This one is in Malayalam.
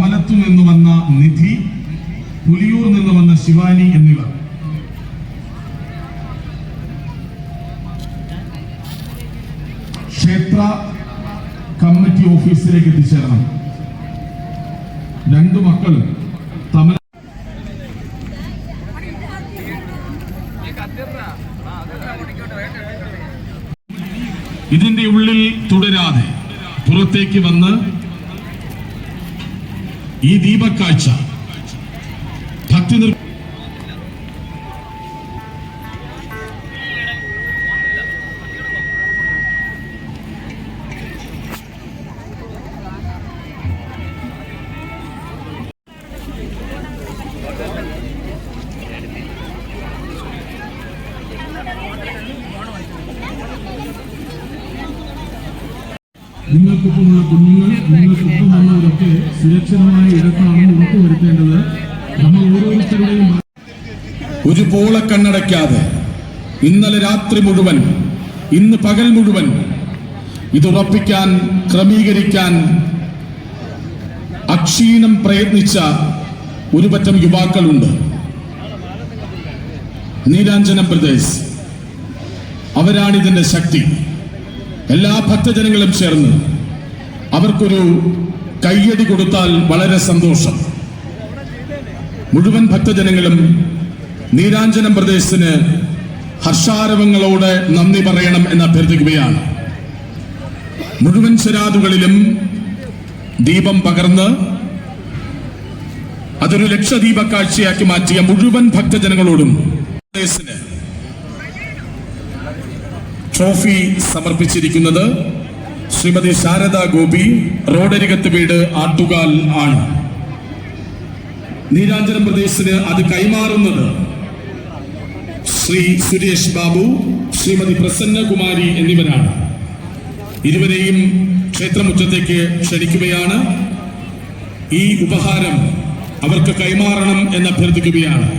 കമലത്തു നിന്ന് വന്ന നിധി പുലിയൂർ നിന്ന് വന്ന ശിവാനി എന്നിവർ. ക്ഷേത്ര കമ്മിറ്റി ഓഫീസിലേക്ക് എത്തിച്ചേരണം. രണ്ടു മക്കൾ തമിഴ് ഇതിന്റെ ഉള്ളിൽ തുടരാതെ പുറത്തേക്ക് വന്ന് ഈ ദീപക്കാഴ്ച ഭക്തി നിർ നിങ്ങൾക്കൊപ്പമുള്ള കുഞ്ഞുങ്ങൾ നിങ്ങൾക്കൊപ്പമുള്ളവരൊക്കെ സുരക്ഷിതമായ ഇടത്താണ് ഉറപ്പുവരുത്തേണ്ടത് നമ്മൾ ഓരോരുത്തരുടെയും ഒരു പോള കണ്ണടയ്ക്കാതെ ഇന്നലെ രാത്രി മുഴുവൻ ഇന്ന് പകൽ മുഴുവൻ ഇത് ഉറപ്പിക്കാൻ ക്രമീകരിക്കാൻ അക്ഷീണം പ്രയത്നിച്ച ഒരുപറ്റം യുവാക്കളുണ്ട്. നീരാഞ്ജന പ്രദേശ്. അവരാണിതിന്റെ ശക്തി. എല്ലാ ഭക്തജനങ്ങളും ചേർന്ന് അവർക്കൊരു കയ്യടി കൊടുത്താൽ വളരെ സന്തോഷം. മുഴുവൻ ഭക്തജനങ്ങളും നീരാഞ്ജനം പ്രദേശത്തിന് ഹർഷാരവങ്ങളോട് നന്ദി പറയണം എന്ന് അഭ്യർത്ഥിക്കുകയാണ്. മുഴുവൻ ശരാതുകളിലും ദീപം പകർന്ന് അതൊരു ലക്ഷദീപ കാഴ്ചയാക്കി മാറ്റിയ മുഴുവൻ ഭക്തജനങ്ങളോടും പ്രദേശത്തിന് ട്രോഫി സമർപ്പിച്ചിരിക്കുന്നത് ശ്രീമതി ശാരദ ഗോപി റോഡരികത്ത് വീട് ആട്ടുകാൽ ആണ്. നീരാഞ്ജനം പ്രദേശത്തിന് അത് കൈമാറുന്നത് ശ്രീ സുരേഷ് ബാബു ശ്രീമതി പ്രസന്നകുമാരി എന്നിവരാണ്. ഇരുവരെയും ക്ഷേത്രമുറ്റത്തേക്ക് ക്ഷണിക്കുകയാണ്. ഈ ഉപഹാരം അവർക്ക് കൈമാറണം എന്ന് അഭ്യർത്ഥിക്കുകയാണ്